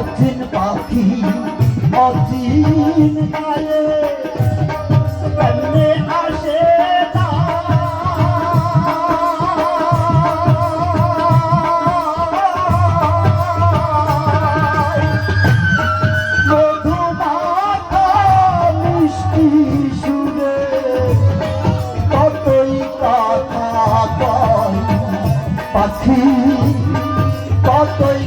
অচিন পাখি অচিন কালে কেমনে আসে পাখি কতই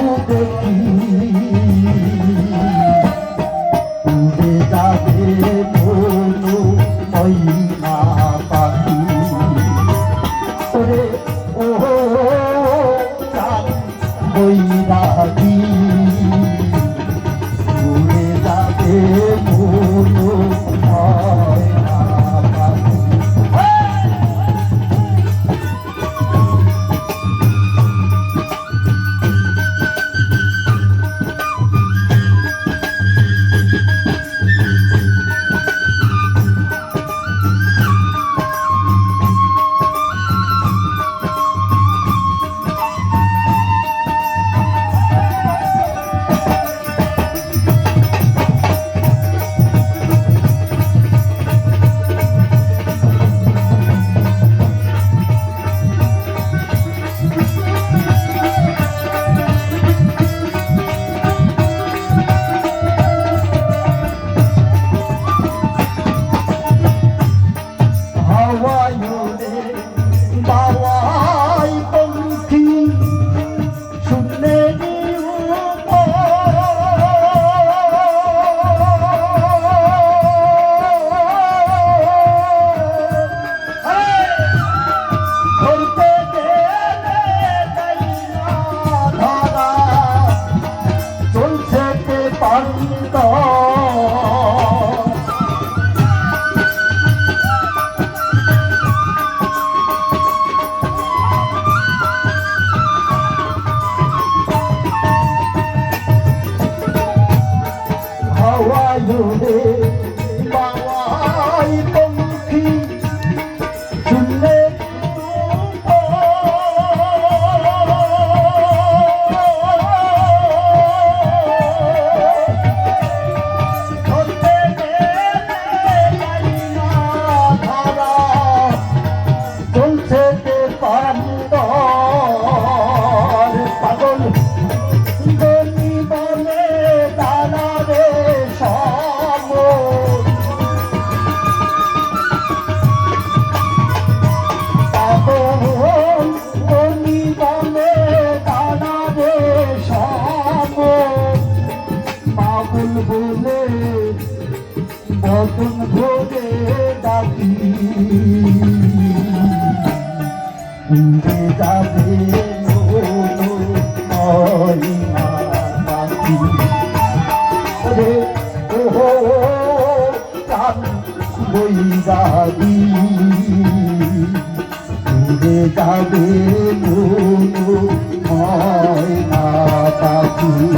দেখি নতুন ভোরে ডাকি। উড়ে যাবে যাবি উড়ে যাবে মনো হয় না পাখি।